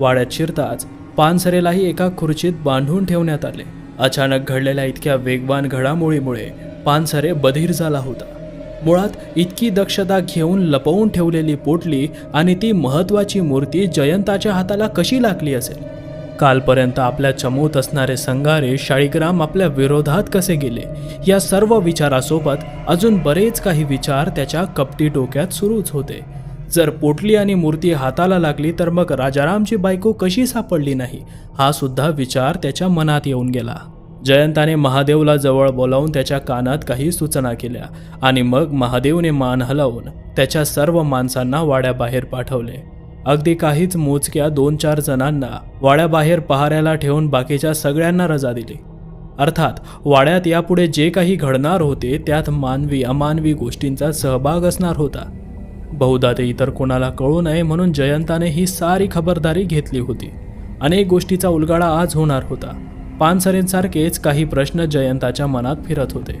वाड्यात शिरताच पानसरेलाही एका खुर्चीत बांधून ठेवण्यात आले. अचानक घडलेल्या इतक्या वेगवान घडामोडीमुळे पानसरे बधीर झाला होता. मुळात इतकी दक्षता घेऊन लपवून ठेवलेली पोटली आणि ती महत्वाची मूर्ती जयंताच्या हाताला कशी लागली असेल? कालपर्यंत आपल्या चमूत असणारे संगारे शाळीग्राम आपल्या विरोधात कसे गेले? या सर्व विचारासोबत अजून बरेच काही विचार त्याच्या कपटी डोक्यात सुरूच होते. जर पोटली आणि मूर्ती हाताला लागली तर मग राजारामची बायको कशी सापडली नाही हा सुद्धा विचार त्याच्या मनात येऊन गेला. जयंताने महादेवला जवळ बोलावून त्याच्या कानात काही सूचना केल्या आणि मग महादेवने मान हलवून त्याच्या सर्व माणसांना वाड्याबाहेर पाठवले. अगदी काहीच मोजक्या दोन चार जणांना वाड्याबाहेर पहाऱ्याला ठेवून बाकीच्या सगळ्यांना रजा दिली. अर्थात वाड्यात यापुढे जे काही घडणार होते त्यात मानवी अमानवी गोष्टींचा सहभाग असणार होता. बहुधा ते इतर कोणाला कळू नये म्हणून जयंताने ही सारी खबरदारी घेतली होती. अनेक गोष्टीचा उलगाडा आज होणार होता. पानसरेंसारखेच काही प्रश्न जयंताच्या मनात फिरत होते.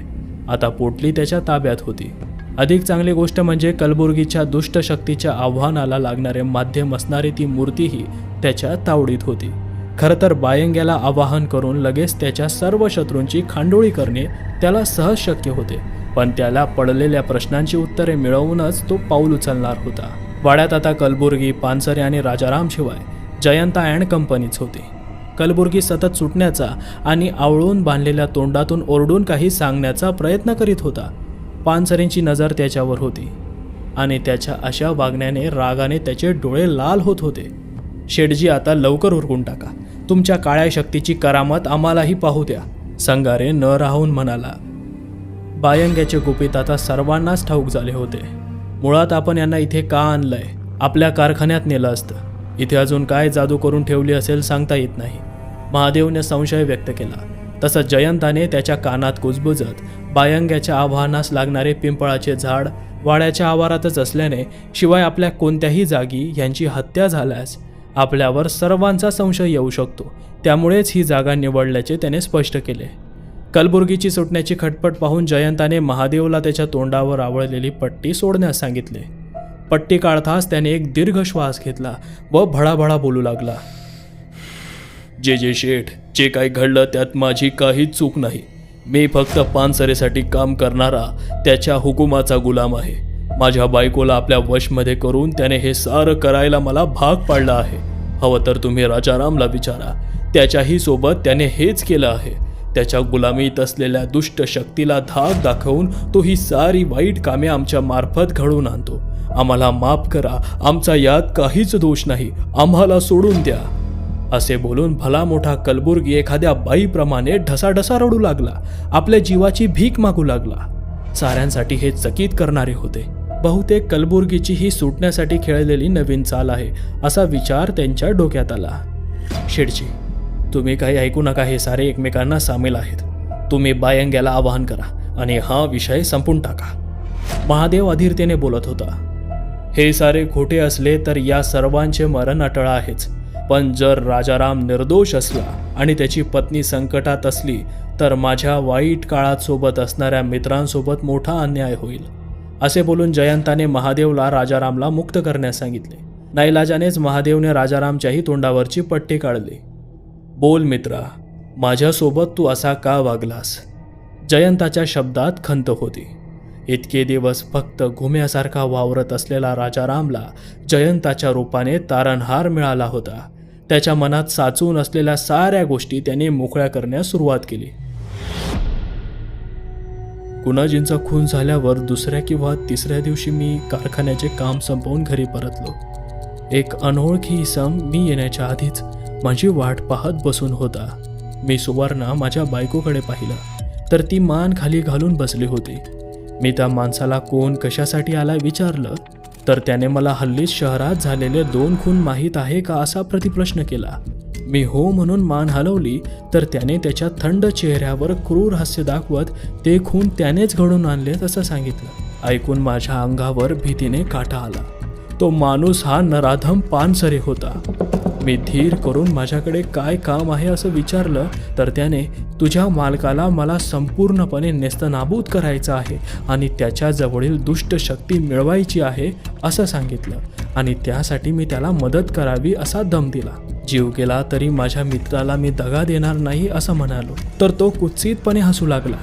आता पोटली त्याच्या ताब्यात होती. अधिक चांगली गोष्ट म्हणजे कलबुर्गीच्या दुष्ट शक्तीच्या आव्हानाला लागणारे माध्यम असणारी ती मूर्तीही त्याच्या तावडीत होती. खरं तर बायंग्याला आवाहन करून लगेच त्याच्या सर्व शत्रूंची खांडोळी करणे त्याला सहज शक्य होते. पण त्याला पडलेल्या प्रश्नांची उत्तरे मिळवूनच तो पाऊल उचलणार होता. वाड्यात आता कलबुर्गी पानसरे आणि राजाराम शिवाय जयंता अँड कंपनीच होती. कलबुर्गी सतत सुटण्याचा आणि आवळून बांधलेल्या तोंडातून ओरडून काही सांगण्याचा प्रयत्न करीत होता. पानसरेंची नजर त्याच्यावर होती आणि त्याच्या अशा वागण्याने रागाने त्याचे डोळे लाल होत होते. शेटजी आता लवकर उरकून टाका. तुमच्या काळ्या शक्तीची करामत आम्हालाही पाहू द्या संगारे न राहून म्हणाला. बायंग्याचे गुपित आता सर्वांनाच ठाऊक झाले होते. मुळात आपण यांना इथे का आणलंय? आपल्या कारखान्यात नेलं असतं. इथे अजून काय जादू करून ठेवली असेल सांगता येत नाही. महादेवने संशय व्यक्त केला. तसं जयंताने त्याच्या कानात कुजबुजत बायंग्याच्या आव्हानास लागणारे पिंपळाचे झाड वाड्याच्या आवारातच असल्याने शिवाय आपल्या कोणत्याही जागी यांची हत्या झाल्यास आपल्यावर सर्वांचा संशय येऊ शकतो. त्यामुळेच ही जागा निवडल्याचे त्याने स्पष्ट केले. कलबुर्गीची सुटण्याची खटपट पाहून जयंताने महादेवला त्याच्या तोंडावर आवळलेली पट्टी सोडण्यास सांगितले. पट्टी काढताच त्याने एक दीर्घ श्वास घेतला व भडाभडा बोलू लागला. जे जे शेठ जे काही घडलं त्यात माझी काहीच चूक नाही. मी फक्त पानसरेसाठी काम करणारा त्याच्या हुकुमाचा गुलाम आहे. माझ्या बायकोला आपल्या वशमध्ये करून त्याने हे सारं करायला मला भाग पाडला आहे. हवं तर तुम्ही राजारामला विचारा. त्याच्याही सोबत त्याने हेच केलं आहे. त्याच्या गुलामीत असलेल्या दुष्ट शक्तीला धाक दाखवून तो ही सारी वाईट कामे आमच्या मार्फत घडवून आणतो. आम्हाला माफ करा. आमचा यात काहीच दोष नाही. आम्हाला सोडून द्या. असे बोलून भला मोठा कलबुर्गी एखाद्या बाईप्रमाणे ढसाढसा रडू लागला. आपल्या जीवाची भीक मागू लागला. साऱ्यांसाठी हे चकित करणारे होते. बहुतेक कलबुर्गीची ही सुटण्यासाठी खेळलेली नवीन चाल आहे असा विचार त्यांच्या डोक्यात आला. शेडजी तुम्ही काही ऐकू नका हे सारे एकमेकांना सामील आहेत. तुम्ही बायंग्याला आवाहन करा आणि हा विषय संपून टाका. महादेव अधीरतेने बोलत होता हे सारे खोटे असले तर या सर्वांचे मरण अटळ आहेच. पण जर राजाराम निर्दोष असला आणि त्याची पत्नी संकटात असली तर माझ्या वाईट काळात सोबत असणाऱ्या मित्रांसोबत मोठा अन्याय होईल. असे बोलून जयंताने महादेवला राजारामला मुक्त करण्यास सांगितले. नाईलाजानेच महादेवने राजारामच्याही तोंडावरची पट्टी काढली. बोल मित्रा माझ्यासोबत तू असा का वागलास? जयंताच्या शब्दात खंत होती. इतके दिवस फक्त घुम्यासारखा वावरत असलेला राजारामला जयंताच्या रूपाने तारणहार मिळाला होता. त्याच्या मनात साचून असलेल्या साऱ्या गोष्टी त्याने मोकळ्या करण्यास सुरुवात केली. कुणाजींचा खून झाल्यावर दुसऱ्या किंवा तिसऱ्या दिवशी मी कारखान्याचे काम संपवून घरी परतलो. एक अनोळखी इसम मी येण्याच्या आधीच माझी वाट पाहत बसून होता. मी सुवर्णा माझ्या बायकोकडे पाहिलं. तर ती मान खाली घालून बसली होती. मी त्या माणसाला कोण कशासाठी आला विचारलं. तर त्याने मला हल्लीच शहरात झालेले दोन खून माहीत आहे का असा प्रतिप्रश्न केला. मी हो म्हणून मान हलवली तर त्याने त्याच्या थंड चेहऱ्यावर क्रूर हास्य दाखवत ते खून त्यानेच घडून आणले असं सांगितलं. ऐकून माझ्या अंगावर भीतीने काटा आला. तो माणूस हा नराधम पानसरे होता. मी धीर करून माझ्याकडे काय काम आहे असं विचारलं तर त्याने तुझ्या मालकाला मला संपूर्णपणे नेस्तनाबूत करायचं आहे आणि त्याच्याजवळील दुष्ट शक्ती मिळवायची आहे असं सांगितलं आणि त्यासाठी मी त्याला मदत करावी असा दम दिला. जीव गेला तरी माझ्या मित्राला मी दगा देणार नाही असं म्हणालो तर तो कुत्सितपणे हसू लागला.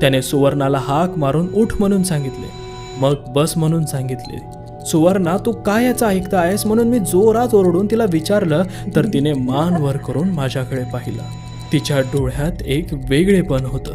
त्याने सुवर्णाला हाक मारून उठ म्हणून सांगितले मग बस म्हणून सांगितले सुवर्णा तू काय याचं ऐकता आहेस? म्हणून मी जोरात ओरडून तिला विचारलं तर तिने मान वर करून माझ्याकडे पाहिलं. तिच्या डोळ्यात एक वेगळेपण होतं.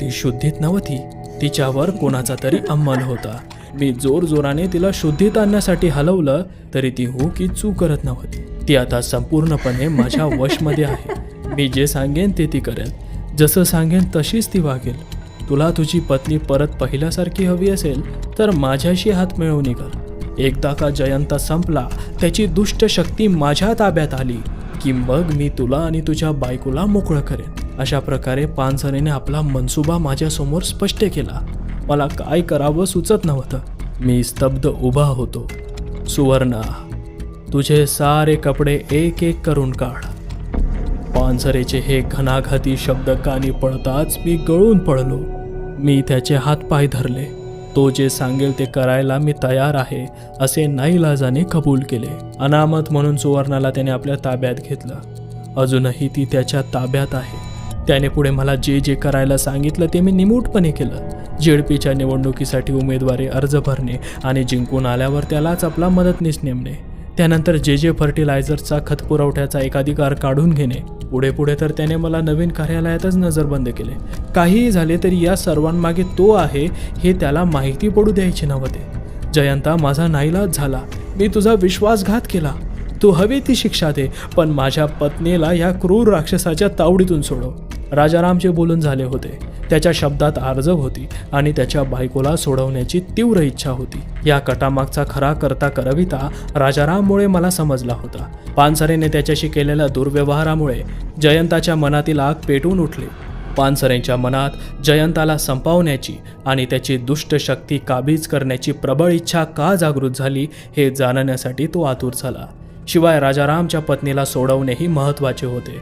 ती शुद्धीत नव्हती. तिच्यावर कोणाचा तरी अंमल होता. मी जोर जोराने तिला शुद्धीत आणण्यासाठी हलवलं तरी ती हो की चूक करत नव्हती. ती आता संपूर्णपणे माझ्या वशमध्ये आहे. मी जे सांगेन ते ती करेल. जसं सांगेन तशीच ती वागेल. तुला तुझी पत्नी परत पहिल्यासारखी हवी असेल तर माझ्याशी हात मिळवणी कर एकदा का जयंत संपला त्याची दुष्ट शक्ती माझ्या ताब्यात आली की मग मी तुला आणि तुझ्या बायकोला मोकळं करेन. अशा प्रकारे पानसरेने आपला मनसुबा माझ्यासमोर स्पष्ट केला. मला काय करावं सुचत नव्हतं. मी स्तब्ध उभा होतो. सुवर्णा तुझे सारे कपडे एक एक करून काढ. पानसरेचे हे घणाघाती शब्द कानी पडताच मी गळून पडलो. मी त्याचे हातपाय धरले. तो जे सांगेल ते करायला मी तयार आहे असे नाईलाजाने कबूल केले. अनामत म्हणून सुवर्णाला त्याने आपल्या ताब्यात घेतलं. अजूनही ती त्याच्या ताब्यात आहे. त्याने पुढे मला जे जे करायला सांगितलं ते मी निमूटपणे केलं. जेडपीच्या निवडणुकीसाठी उमेदवारी अर्ज भरणे आणि जिंकून आल्यावर त्यालाच आपला मदतनीस नेमणे. त्यानंतर जे जे फर्टिलायझरचा खत पुरवठ्याचा एकाधिकार काढून घेणे पुढे पुढे तर त्याने मला नवीन कार्यालयातच नजरबंद केले. काहीही झाले तरी या सर्वांमागे तो आहे हे त्याला माहिती पडू द्यायचे नव्हते. जयंता माझा नाईलाज झाला. मी तुझा विश्वासघात केला. तू हवी ती शिक्षा दे पण माझ्या पत्नीला या क्रूर राक्षसाच्या तावडीतून सोडव. राजारामचे बोलून झाले होते. त्याच्या शब्दात आर्जव होती आणि त्याच्या बायकोला सोडवण्याची तीव्र इच्छा होती. या कटामागचा खरा करता करविता राजाराममुळे मला समजला होता. पानसरेने त्याच्याशी केलेल्या दुर्व्यवहारामुळे जयंताच्या मनातील आग पेटून उठली. पानसरेंच्या मनात जयंताला संपवण्याची आणि त्याची दुष्ट शक्ती काबीज करण्याची प्रबळ इच्छा का जागृत झाली हे जाणण्यासाठी तो आतुर झाला. शिवाय राजारामच्या पत्नीला सोडवणेही महत्त्वाचे होते.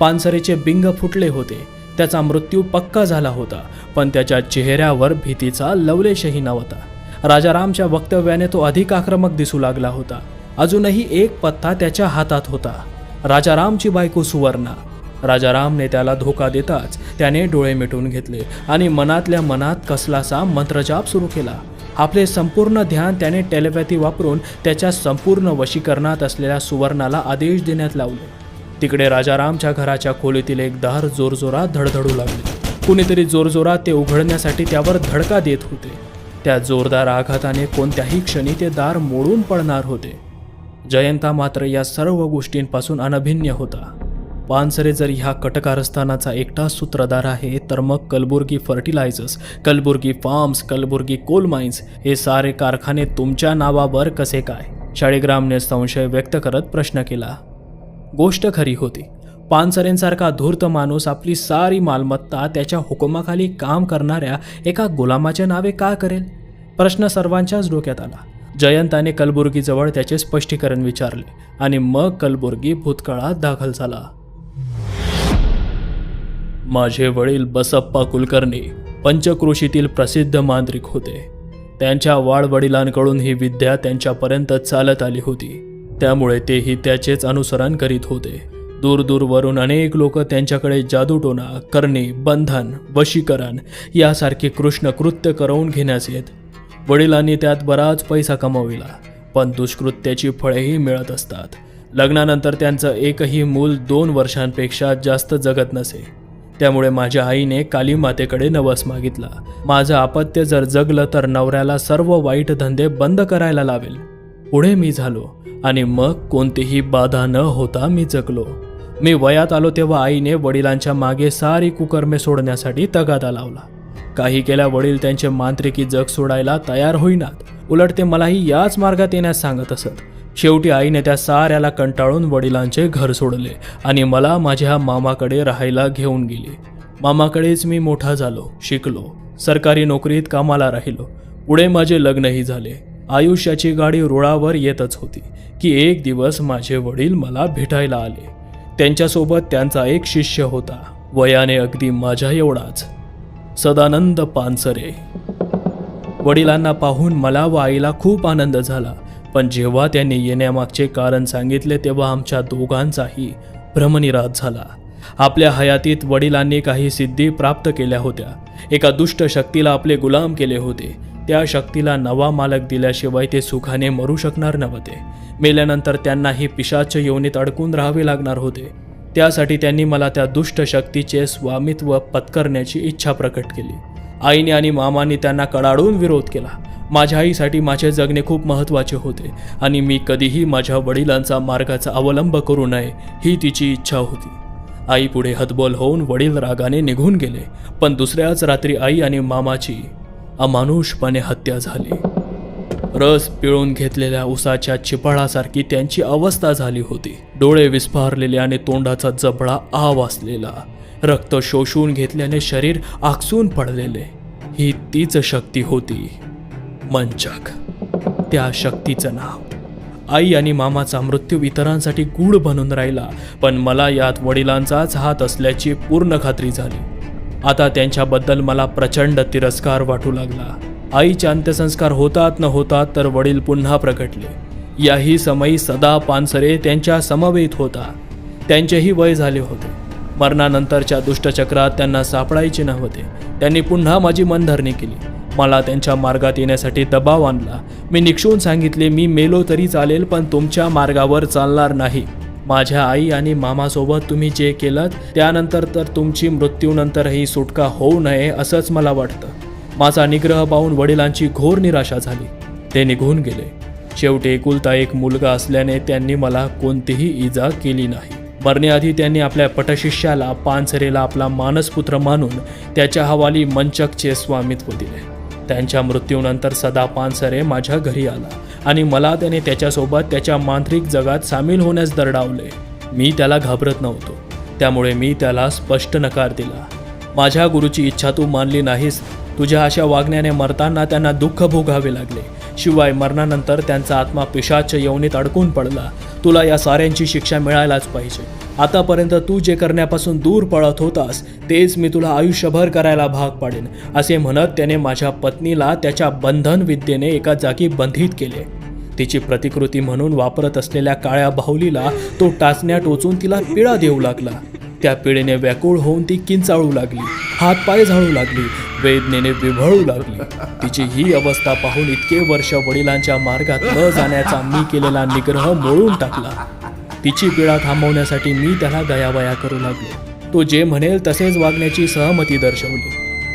पानसरेचे बिंग फुटले होते. त्याचा मृत्यू पक्का झाला होता पण त्याच्या चेहऱ्यावर भीतीचा लवलेशही नव्हता. राजारामच्या वक्तव्याने तो अधिक आक्रमक दिसू लागला होता. अजूनही एक पत्ता त्याच्या हातात होता. राजारामची बायको सुवर्णा. राजारामने त्याला धोका देताच त्याने डोळे मिटून घेतले आणि मनातल्या मनात कसलासा मंत्रजाप सुरू केला. आपले संपूर्ण ध्यान त्याने टेलिपॅथी वापरून त्याच्या संपूर्ण वशीकरणात असलेल्या सुवर्णाला आदेश देण्यात लावले. तिकडे राजारामच्या घराच्या खोलीतील एक दार जोरजोरात धडधडू लागले. कुणीतरी जोरजोरात ते उघडण्यासाठी त्यावर धडका देत होते. त्या जोरदार आघाताने कोणत्याही क्षणी ते दार मोडून पडणार होते. जयंता मात्र या सर्व गोष्टींपासून अनभिन्न होता. पानसरे जर ह्या कटकारस्थानाचा एकटा सूत्रधार आहे तर मग Kalaburagi fertilisers Kalaburagi farms Kalaburagi coal mines हे सारे कारखाने तुमच्या नावावर कसे काय? शाळेग्रामने संशय व्यक्त करत प्रश्न केला. गोष्ट खरी होती. पानसरेंसारखा धूर्त माणूस आपली सारी मालमत्ता त्याच्या हुकुमाखाली काम करणाऱ्या एका गुलामाच्या नावे का करेल? प्रश्न सर्वांच्याच डोक्यात आला. जयंताने कलबुर्गीजवळ त्याचे स्पष्टीकरण विचारले आणि मग कलबुर्गी भूतकाळात दाखल झाला. माझे वडील बसप्पा कुलकर्णी पंचक्रोशीतील प्रसिद्ध मांत्रिक होते. त्यांच्या वाडवडिलांकडून ही विद्या त्यांच्यापर्यंत चालत आली होती. त्यामुळे तेही त्याचेच अनुसरण करीत होते. दूरदूरवरून अनेक लोक त्यांच्याकडे जादूटोना करणे बंधन वशीकरण यासारखे कृष्ण कृत्य करवून घेण्यास येत. वडिलांनी त्यात बराच पैसा कमविला पण दुष्कृत्याची फळेही मिळत असतात. लग्नानंतर त्यांचं एकही मूल दोन वर्षांपेक्षा जास्त जगत नसे. त्यामुळे माझ्या आईने काली मातेकडे नवस मागितला. माझं अपत्य जर जगलं तर नवऱ्याला सर्व वाईट धंदे बंद करायला लावेल. पुढे मी झालो. आणि मग कोणतीही बाधा न होता मी जगलो. मी वयात आलो तेव्हा आईने वडिलांच्या मागे सारी कुकर्मे सोडण्यासाठी तगादा लावला. काही केल्या वडील त्यांचे मांत्रिकी जग सोडायला तयार होईनात. उलट ते मलाही याच मार्गात येण्यास सांगत असत. शेवटी आईने त्या साऱ्याला कंटाळून वडिलांचे घर सोडले आणि मला माझ्या मामाकडे राहायला घेऊन गेली. मामाकडेच मी मोठा झालो शिकलो. सरकारी नोकरीत कामाला राहिलो. पुढे माझे लग्नही झाले. आयुष्याची गाडी रुळावर येतच होती की एक दिवस माझे वडील मला भेटायला आले. त्यांच्यासोबत त्यांचा एक शिष्य होता वयाने अगदी माझ्या एवढाच. सदानंद पानसरे. वडिलांना पाहून मला व आईला खूप आनंद झाला पण जेव्हा त्यांनी येण्यामागचे कारण सांगितले तेव्हा आमच्या दोघांचाही भ्रमनिराश झाला. आपल्या हयातीत वडिलांनी काही सिद्धी प्राप्त केल्या होत्या. एका दुष्ट शक्तीला आपले गुलाम केले होते. त्या शक्तीला नवा मालक दिल्याशिवाय ते सुखाने मरू शकणार नव्हते. मेल्यानंतर त्यांनाही पिशाच योनीत अडकून राहावे लागणार होते. त्यासाठी त्यांनी मला त्या दुष्ट शक्तीचे स्वामित्व पत्करण्याची इच्छा प्रकट केली. आईने आणि मामाने त्यांना कडाडून विरोध केला. माझ्या आईसाठी माझे जगणे खूप महत्त्वाचे होते आणि मी कधीही माझ्या वडिलांचा मार्गाचा अवलंब करू नये ही तिची इच्छा होती. आई पुढे हतबोल होऊन वडील रागाने निघून गेले पण दुसऱ्याच रात्री आई आणि मामाची अमानुषपणे हत्या झाली. रस पिळून घेतलेल्या उसाच्या चिपळासारखी त्यांची अवस्था झाली होती. डोळे विस्फारलेले आणि तोंडाचा जबडा आव असलेला रक्त शोषून घेतल्याने शरीर आकसून पडलेले. ही तीच शक्ती होती. मंचक. त्या शक्तीचं नाव. आई आणि मामाचा मृत्यू इतरांसाठी गूढ बनून राहिला पण मला यात वडिलांचाच हात असल्याची पूर्ण खात्री झाली. आता त्यांच्याबद्दल मला प्रचंड तिरस्कार वाटू लागला. आईचे अंत्यसंस्कार होतात न होतात तर वडील पुन्हा प्रकटले याही समयी सदा पानसरे त्यांच्या समवेत होता. त्यांचेही वय झाले होते. मरणानंतरच्या दुष्टचक्रात त्यांना सापडायचे नव्हते. त्यांनी पुन्हा माझी मनधरणी केली. मला त्यांच्या मार्गात येण्यासाठी दबाव आणला. मी निक्षून सांगितले मी मेलो तरी चालेल पण तुमच्या मार्गावर चालणार नाही. माझ्या आई आणि मामासोबत तुम्ही जे केलं त्यानंतर तर तुमची मृत्यूनंतरही सुटका होऊ नये असंच मला वाटतं. माझा निग्रह पाहून वडिलांची घोर निराशा झाली. ते निघून गेले. शेवटी एकुलता एक मुलगा असल्याने त्यांनी मला कोणतीही इजा केली नाही. मरण्याआधी त्यांनी आपल्या पटशिष्याला पानसरेला आपला मानसपुत्र मानून त्याच्या हवाली मंचकचे स्वामित्व दिले. त्यांच्या मृत्यूनंतर सदा पानसरे माझ्या घरी आला. आणि मला त्याने त्याच्यासोबत त्याच्या मांत्रिक जगात सामील होण्यास दरडावले. मी त्याला घाबरत नव्हतो. त्यामुळे मी त्याला स्पष्ट नकार दिला. माझ्या गुरुची इच्छा तू मानली नाहीस. तुझ्या अशा वागण्याने मरताना त्यांना दुःख भोगावे लागले. शिवाय मरणानंतर त्यांचा आत्मा पिशाच यवनीत अडकून पडला. तुला या साऱ्यांची शिक्षा मिळायलाच पाहिजे. आतापर्यंत तू जे करण्यापासून दूर पळत होतास तेच मी तुला आयुष्यभर करायला भाग पाडेन असे म्हणत त्याने माझ्या पत्नीला त्याच्या बंधन विद्येने एका जागी बंधित केले. तिची प्रतिकृती म्हणून वापरत असलेल्या काळ्या बाहुलीला तो टाचण्या टोचून तिला पिळा देऊ लागला. त्या पिढीने व्याकुळ होऊन ती किंचाळू लागली हातपाय झाळू लागली वेदनेने विभळू लागली. तिची ही अवस्था पाहून इतके वर्ष वडिलांच्या मार्गात न जाण्याचा मी केलेला निग्रह मोळून टाकला. तिची पीडा थांबवण्यासाठी मी त्याला गयावया करू लागलो. तो जे म्हणेल तसेच वागण्याची सहमती दर्शवली.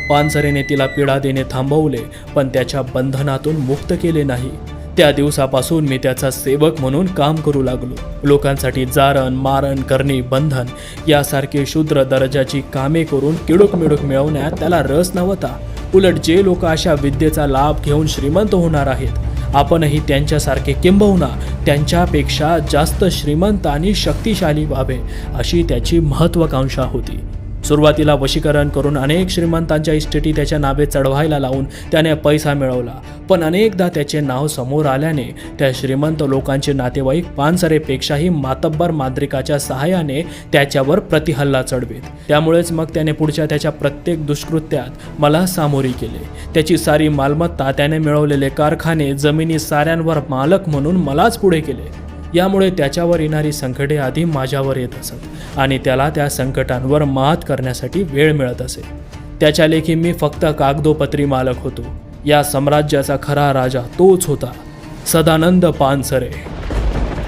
पानसरेने तिला पीडा देणे थांबवले पण त्याच्या बंधनातून मुक्त केले नाही. त्या दिवसापासून मी त्याचा सेवक म्हणून काम करू लागलो. लोकांसाठी जारण मारण करणे बंधन यासारखे शूद्र दर्जाची कामे करून किडूक मिडूक मिळवण्यात त्याला रस नव्हता. उलट जे लोक अशा विद्येचा लाभ घेऊन श्रीमंत होणार आहेत आपणही त्यांच्यासारखे किंबहुना त्यांच्यापेक्षा जास्त श्रीमंत आणि शक्तिशाली व्हावे अशी त्याची महत्त्वाकांक्षा होती. सुरुवातीला वशीकरण करून अनेक श्रीमंतांच्या इस्टेटी त्याच्या नावे चढवायला लावून त्याने पैसा मिळवला. पण अनेकदा त्याचे नाव समोर आल्याने त्या श्रीमंत लोकांचे नातेवाईक पानसरेपेक्षाही मातब्बर माद्रिकाच्या सहाय्याने त्याच्यावर प्रतिहल्ला चढवेत. त्यामुळेच मग त्याने पुढच्या त्याच्या प्रत्येक दुष्कृत्यात मला सामोरी केले. त्याची सारी मालमत्ता त्याने मिळवलेले कारखाने जमिनी साऱ्यांवर मालक म्हणून मलाच पुढे केले. यामुळे त्याच्यावर येणारी संकटे आधी माझ्यावर येत असत आणि त्याला त्या संकटांवर मात करण्यासाठी वेळ मिळत असे. त्याच्या लेखी मी फक्त कागदोपत्री मालक होतो. या साम्राज्याचा खरा राजा तोच होता. सदानंद पानसरे.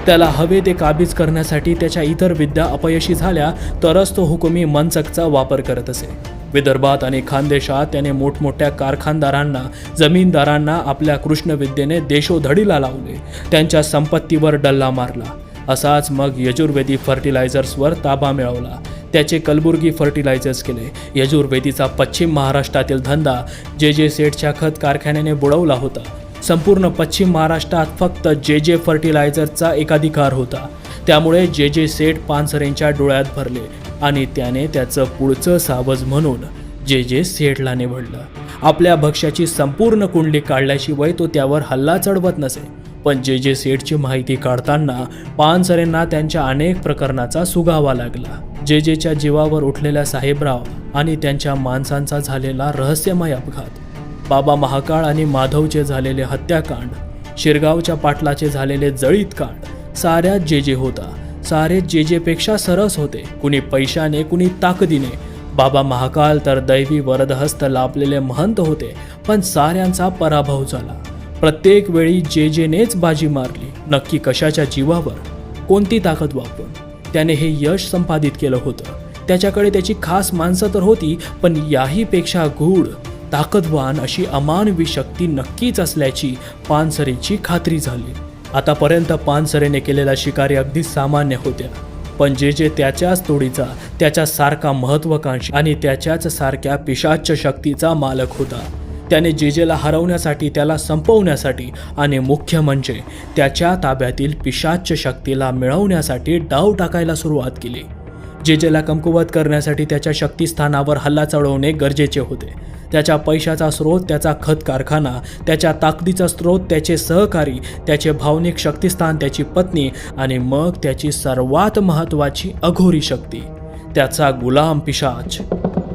त्याला हवे ते काबीज करण्यासाठी त्याच्या इतर विद्या अपयशी झाल्या तरच तो हुकुमी मनचकचा वापर करत असे. विदर्भात आणि खानदेशात त्याने मोठमोठ्या कारखानदारांना जमीनदारांना आपल्या कृष्णविद्येने देशोधडीला लावले. त्यांच्या संपत्तीवर डल्ला मारला. असाच मग यजुर्वेदी फर्टिलायझर्सवर ताबा मिळवला. त्याचे कलबुर्गी फर्टिलायझर्स केले. यजुर्वेदीचा पश्चिम महाराष्ट्रातील धंदा जे जे सेठच्या खत कारखान्याने बुडवला होता. संपूर्ण पश्चिम महाराष्ट्रात फक्त जे जे फर्टिलायझरचा एकाधिकार होता. त्यामुळे जे जे सेठ पानसरेंच्या डोळ्यात भरले. आणि त्याने त्याचं पुढचं सावज म्हणून जे जे सेठला निवडलं. आपल्या भक्ष्याची संपूर्ण कुंडली काढल्याशिवाय तो त्यावर हल्ला चढवत नसे. पण जे जे सेठची माहिती काढताना पानसरेंना त्यांच्या अनेक प्रकरणाचा सुगावा लागला. जे जेच्या जीवावर उठलेल्या साहेबराव आणि त्यांच्या माणसांचा झालेला रहस्यमय अपघात बाबा महाकाळ आणि माधवचे झालेले हत्याकांड शिरगावच्या पाटलाचे झालेले जळीत कांड साऱ्या जे जे होता सारे जे जेपेक्षा सरस होते. कुणी पैशाने कुणी ताकदीने. बाबा महाकाल तर दैवी वरदहस्त लाभलेले महंत होते पण साऱ्यांचा पराभव झाला. प्रत्येक वेळी जे जेनेच बाजी मारली नक्की कशाच्या जीवावर? कोणती ताकद वापरून? त्याने हे यश संपादित केलं होतं. त्याच्याकडे त्याची खास माणसं तर होती पण याहीपेक्षा गूढ ताकदवान अशी अमानवी शक्ती नक्कीच असल्याची पानसरेची खात्री झाली. आतापर्यंत पानसरेने केलेल्या शिकारी अगदी सामान्य होत्या पण जे जे त्याच्याच तोडीचा त्याच्या सारखा महत्वाकांक्षी आणि त्याच्याच सारख्या पिशाच्य शक्तीचा मालक होता. त्याने जेजेला हरवण्यासाठी त्याला संपवण्यासाठी आणि मुख्य म्हणजे त्याच्या ताब्यातील पिशाच्य शक्तीला मिळवण्यासाठी डाव टाकायला सुरुवात केली. जेजेला कमकुवत करण्यासाठी त्याच्या शक्तिस्थानावर हल्ला चढवणे गरजेचे होते. त्याच्या पैशाचा स्रोत त्याचा खत कारखाना त्याच्या ताकदीचा स्रोत त्याचे सहकारी त्याचे भावनिक शक्तिस्थान त्याची पत्नी आणि मग त्याची सर्वात महत्त्वाची अघोरी शक्ती त्याचा गुलाम पिशाच.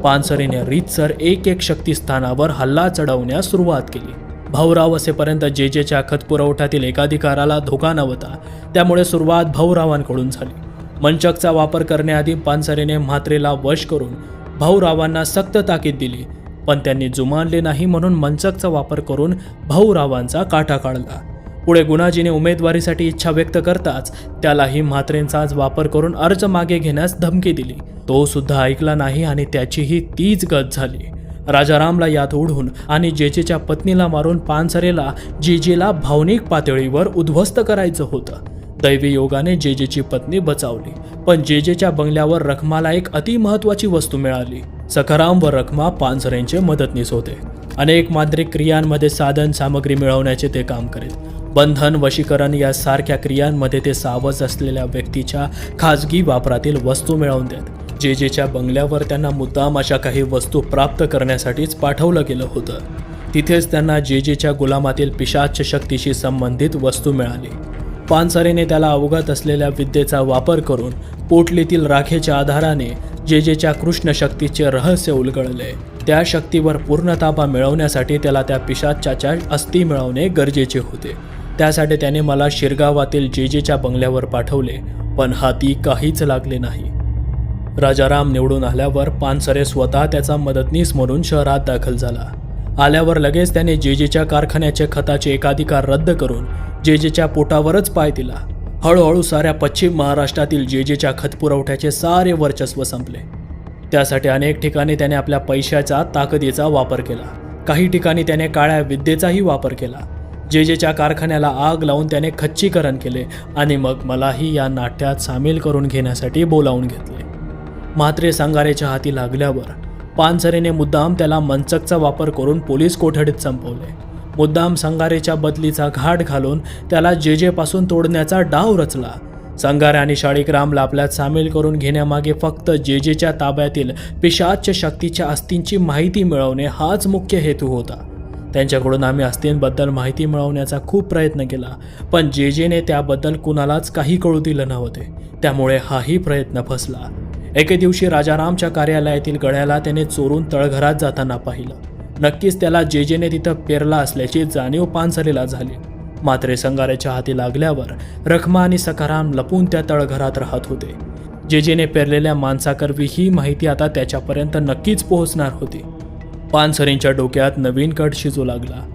पानसरीने रीतसर एक एक शक्तिस्थानावर हल्ला चढवण्यास सुरुवात केली. भाऊराव असेपर्यंत जे जेच्या खत पुरवठ्यातील एकाधिकाराला धोका नव्हता. त्यामुळे सुरुवात भाऊरावांकडून झाली. मंचकचा वापर करण्याआधी पानसरेने म्हात्रेला वश करून भाऊरावांना सक्त ताकीद दिली. पण त्यांनी जुमानले नाही म्हणून मंचकचा वापर करून भाऊरावांचा काटा काढला. पुढे गुणाजीने उमेदवारीसाठी इच्छा व्यक्त करताच त्यालाही म्हात्रेंचाच वापर करून अर्ज मागे घेण्यास धमकी दिली. तो सुद्धा ऐकला नाही आणि त्याचीही तीच गत झाली. राजारामला यात ओढून आणि जेजेच्या पत्नीला मारून पानसरेला जेजेला भावनिक पातळीवर उद्ध्वस्त करायचं होतं. दैवी योगाने जेजेची पत्नी बचावली. पण जेजेच्या बंगल्यावर रखमाला एक अतिमहत्वाची वस्तू मिळाली. सखाराम व रखमा पानसरेंचे मदतनीस होते. अनेक मांत्रिक क्रियांमध्ये साधन सामग्री मिळवण्याचे ते काम करीत. बंधन वशीकरण यासारख्या क्रियांमध्ये ते सावज असलेल्या व्यक्तीच्या खाजगी वापरातील वस्तू मिळवून देत. जेजेच्या बंगल्यावर त्यांना मुद्दाम अशा काही वस्तू प्राप्त करण्यासाठीच पाठवलं गेलं होतं. तिथेच त्यांना जेजेच्या गुलामातील पिशाच शक्तीशी संबंधित वस्तू मिळाली. पानसरेने त्याला अवगत असलेल्या विद्येचा वापर करून पोटलीतील राखेच्या आधाराने जेजेच्या कृष्ण शक्तीचे रहस्य उलगडले. त्या शक्तीवर पूर्ण ताबा मिळवण्यासाठी त्याला त्या पिशाच्याच्या अस्थी मिळवणे गरजेचे होते. त्यासाठी त्याने मला शिरगावातील जेजेच्या बंगल्यावर पाठवले पण हाती काहीच लागले नाही. राजाराम निवडून आल्यावर पानसरे स्वतः त्याचा मदतनीस म्हणून शहरात दाखल झाला. आल्यावर लगेच त्याने जेजेच्या कारखान्याचे खताचे एकाधिकार रद्द करून जेजेच्या पोटावरच पाय दिला. हळूहळू साऱ्या पश्चिम महाराष्ट्रातील जेजेच्या खत पुरवठ्याचे सारे वर्चस्व संपले. त्यासाठी अनेक ठिकाणी त्याने आपल्या पैशाचा ताकदीचा वापर केला. काही ठिकाणी त्याने काळ्या विद्येचाही वापर केला. जेजेच्या कारखान्याला आग लावून त्याने खच्चीकरण केले आणि मग मलाही या नाट्यात सामील करून घेण्यासाठी बोलावून घेतले. म्हात्रे सांगारेच्या हाती लागल्यावर पानसरेने मुद्दाम त्याला मनचकचा वापर करून पोलीस कोठडीत संपवले. मुद्दाम संगारेच्या बदलीचा घाट घालून त्याला जेजेपासून तोडण्याचा डाव रचला. संगारे आणि शाळीग्रामला आपल्यात सामील करून घेण्यामागे फक्त जेजेच्या ताब्यातील पिशाच्य शक्तीच्या अस्थींची माहिती मिळवणे हाच मुख्य हेतू होता. त्यांच्याकडून आम्ही अस्थींबद्दल माहिती मिळवण्याचा खूप प्रयत्न केला पण जेजेने त्याबद्दल कुणालाच काही कळू दिलं नव्हते. त्यामुळे हाही प्रयत्न फसला. एके दिवशी राजारामच्या कार्यालयातील गळ्याला त्याने चोरून तळघरात जाताना पाहिलं. नक्कीच त्याला जेजेने तिथं पेरला असल्याची जाणीव पानसरेला झाली. मात्र संगारेच्या हाती लागल्यावर रखमा आणि सखाराम लपून त्या तळघरात राहत होते. जेजेने पेरलेल्या माणसाकरवी ही माहिती आता त्याच्यापर्यंत नक्कीच पोहोचणार होती. पानसरेंच्या डोक्यात नवीन कट शिजू लागला.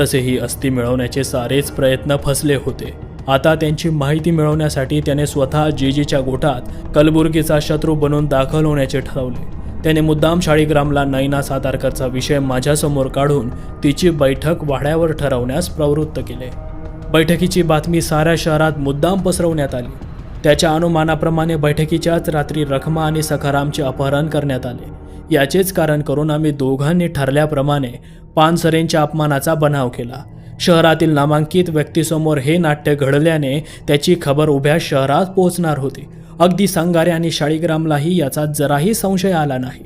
तसेही अस्थि मिळवण्याचे सारेच प्रयत्न फसले होते. आता त्यांची माहिती मिळवण्यासाठी त्याने स्वतः जेजेच्या गोठात कलबुर्गीचा शत्रू बनून दाखल होण्याचे ठरवले. त्याने मुद्दाम शाळीग्रामला नैना सातारकरचा विषय माझ्यासमोर काढून तिची बैठक वाड्यावर ठरवण्यास प्रवृत्त केले. बैठकीची बातमी साऱ्या शहरात मुद्दाम पसरवण्यात आली. त्याच्या अनुमानाप्रमाणे बैठकीच्याच रात्री रखमा आणि सखारामचे अपहरण करण्यात आले. याचेच कारण करून आम्ही दोघांनी ठरल्याप्रमाणे पानसरेंच्या अपमानाचा बनाव केला. शहरातील नामांकित व्यक्तीसमोर हे नाट्य घडल्याने त्याची खबर उभ्या शहरात पोहोचणार होती. अगदी संगारे आणि शाळीग्रामलाही याचा जराही संशय आला नाही.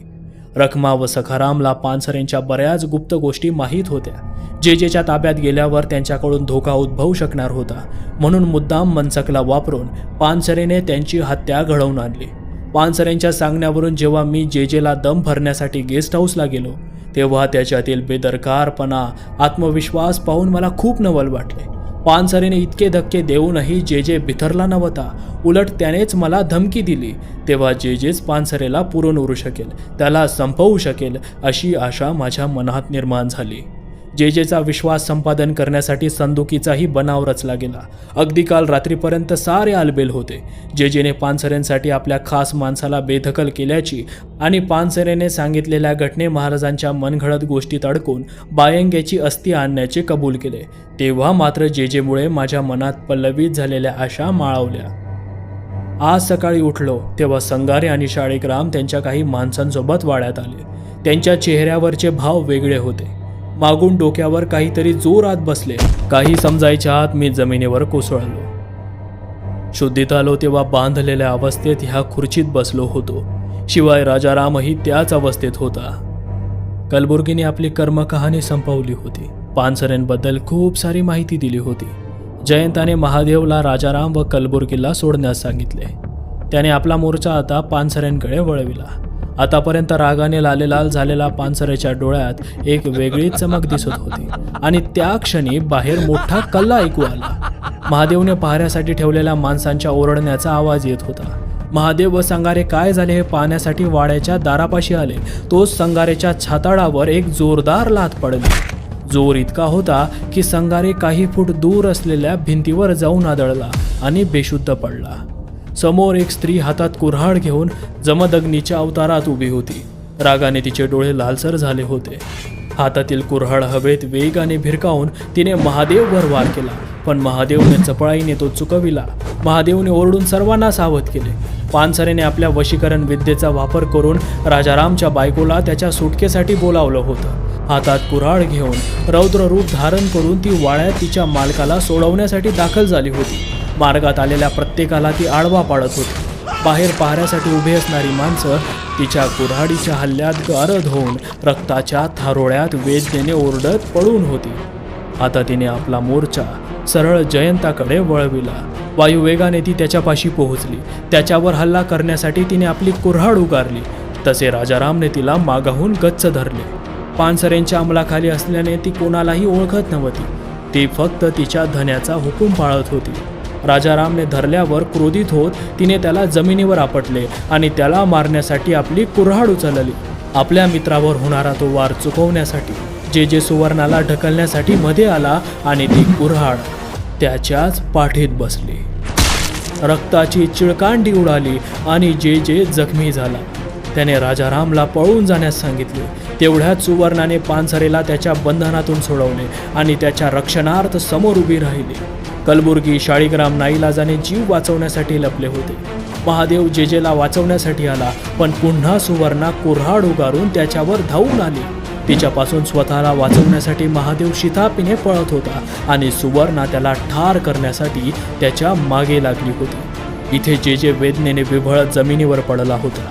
रखमा व सखारामला पानसरेंच्या बऱ्याच गुप्त गोष्टी माहीत होत्या. जे जेच्या ताब्यात गेल्यावर त्यांच्याकडून धोका उद्भवू शकणार होता. म्हणून मुद्दाम मनसकला वापरून पानसरेने त्यांची हत्या घडवून आणली. पानसरेंच्या सांगण्यावरून जेव्हा मी जे जेला दम भरण्यासाठी गेस्ट हाऊसला गेलो तेव्हा त्याच्यातील बेदरकारपणा आत्मविश्वास पाहून मला खूप नवल वाटले. पानसरेने इतके धक्के देऊनही जे जे बिथरला नव्हता उलट त्यानेच मला धमकी दिली. तेव्हा जे जेच पानसरेला पुरून उरू शकेल त्याला संपवू शकेल अशी आशा माझ्या मनात निर्माण झाली. जे जेचा विश्वास संपादन करण्यासाठी संदुकीचाही बनाव रचला गेला. अगदी काल रात्रीपर्यंत सारे आलबेल होते. जे जेने पानसरेंसाठी आपल्या खास माणसाला बेदखल केल्याची आणि पानसरेने सांगितलेल्या घटने महाराजांच्या मनघडत गोष्टीत अडकून बायंग्याची अस्थी आणण्याचे कबूल केले. तेव्हा मात्र जे जेमुळे माझ्या मनात पल्लवित झालेल्या आशा माळवल्या. आज सकाळी उठलो तेव्हा संगारे आणि शाळेग्राम त्यांच्या काही माणसांसोबत वाड्यात आले. त्यांच्या चेहऱ्यावरचे भाव वेगळे होते. मागून डोक्यावर काहीतरी जोरात बसले. काही समजायच्या आत मी जमिनीवर कोसळलो. शुद्धीत आलो तेव्हा बांधलेल्या अवस्थेत ह्या खुर्चीत बसलो होतो. शिवाय राजारामही त्याच अवस्थेत होता. कलबुर्गीने आपली कर्मकहाणी संपवली होती. पानसरेंबद्दल खूप सारी माहिती दिली होती. जयंताने महादेवला राजाराम व कलबुर्गीला सोडण्यास सांगितले. त्याने आपला मोर्चा आता पानसरेंकडे वळविला. आतापर्यंत रागाने लालेलाल झालेला पानसरेच्या डोळ्यात एक वेगळी चमक दिसत होती. आणि त्या क्षणी बाहेर मोठा कल्ला ऐकू आला. महादेवने पाहण्यासाठी ठेवलेल्या माणसांच्या ओरडण्याचा आवाज येत होता. महादेव व संगारे काय झाले हे पाहण्यासाठी वाड्याच्या दारापाशी आले. तोच संगारेच्या छाताडावर एक जोरदार लात पडली. जोर इतका होता की संगारे काही फूट दूर असलेल्या भिंतीवर जाऊन आदळला आणि बेशुद्ध पडला. समोर एक स्त्री हातात कुऱ्हाड घेऊन जमदग्नीच्या अवतारात उभी होती. रागाने तिचे डोळे लालसर झाले होते. हातातील कुऱ्हाड हवेत वेगाने भिरकावून तिने महादेववर वार केला. पण महादेवने चपळाईने तो चुकविला. महादेवने ओरडून सर्वांना सावध केले. पानसरेने आपल्या वशीकरण विद्येचा वापर करून राजारामच्या बायकोला त्याच्या सुटकेसाठी बोलावलं होतं. हातात कुऱ्हाड घेऊन रौद्र रूप धारण करून ती वाळ्यात तिच्या मालकाला सोडवण्यासाठी दाखल झाली होती. मार्गात आलेल्या प्रत्येकाला ती आडवा पाडत होती. बाहेर पाहण्यासाठी उभी असणारी माणसं तिच्या कुऱ्हाडीच्या हल्ल्यात गारद होऊन रक्ताच्या थारोळ्यात वेदनेने ओरडत पळून होती. आता तिने आपला मोर्चा सरळ जयंताकडे वळविला. वायुवेगाने ती त्याच्यापाशी पोहोचली. त्याच्यावर हल्ला करण्यासाठी तिने आपली कुऱ्हाड उगारली. तसे राजारामने तिला मागाहून गच्च धरले. पानसरेंच्या अंमलाखाली असल्याने ती कोणालाही ओळखत नव्हती. ती फक्त तिच्या धन्याचा हुकूम पाळत होती. राजारामने धरल्यावर क्रोधित होत तिने त्याला जमिनीवर आपटले आणि त्याला मारण्यासाठी आपली कुऱ्हाड उचलली. आपल्या मित्रावर होणारा तो वार चुकवण्यासाठी जे जे सुवर्णाला ढकलण्यासाठी मध्ये आला आणि ती कुऱ्हाड त्याच्याच पाठीत बसली. रक्ताची चिळकांडी उडाली आणि जे जे जखमी झाला त्याने राजारामला पळून जाण्यास सांगितले. तेवढ्याच सुवर्णाने पानसरेला त्याच्या बंधनातून सोडवले आणि त्याच्या रक्षणार्थ समोर उभी राहिली. कलबुर्गी शाळीग्राम नाईलाजाने जीव वाचवण्यासाठी लपले होते. महादेव जेजेला वाचवण्यासाठी आला पण पुन्हा सुवर्णा कुऱ्हाड उगारून त्याच्यावर धावून आली. तिच्यापासून स्वतःला वाचवण्यासाठी महादेव शितापीने पळत होता आणि सुवर्णा त्याला ठार करण्यासाठी त्याच्यामागे लागली होती. इथे जे जे वेदनेने विभळत जमिनीवर पडला होता.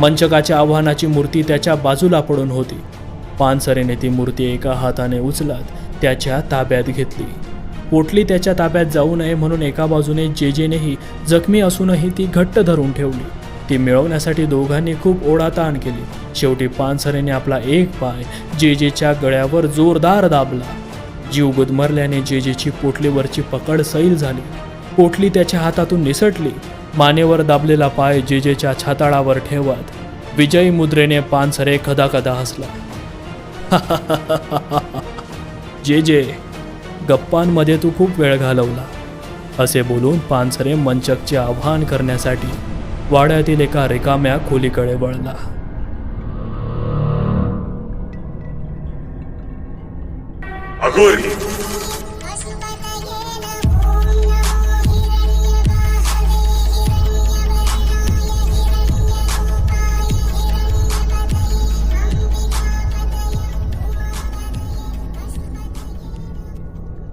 मंचकाच्या आव्हानाची मूर्ती त्याच्या बाजूला पडून होती. पानसरेने ती मूर्ती एका हाताने उचलत त्याच्या ताब्यात घेतली. पोटली त्याच्या ताब्यात जाऊ नये म्हणून एका बाजूने जेजेनेही जखमी असूनही ती घट्ट धरून ठेवली. ती मिळवण्यासाठी दोघांनी खूप ओढाताण केली. शेवटी पानसरेने आपला एक पाय जेजेच्या गळ्यावर जोरदार दाबला. जीव गुदमरल्याने जेजेची पोटलीवरची पकड सैल झाली. पोटली त्याच्या हातातून निसटली. मानेवर दाबलेला पाय जेजेच्या छाताळावर ठेवत विजयी मुद्रेने पानसरे कदाकदा हसला. जे जे गप्पांमध्ये तू खूप वेळ घालवला असे बोलून पानसरे मंचकचे आव्हान करण्यासाठी वाड्यातील एका रिकाम्या खोलीकडे वळला. अघोरी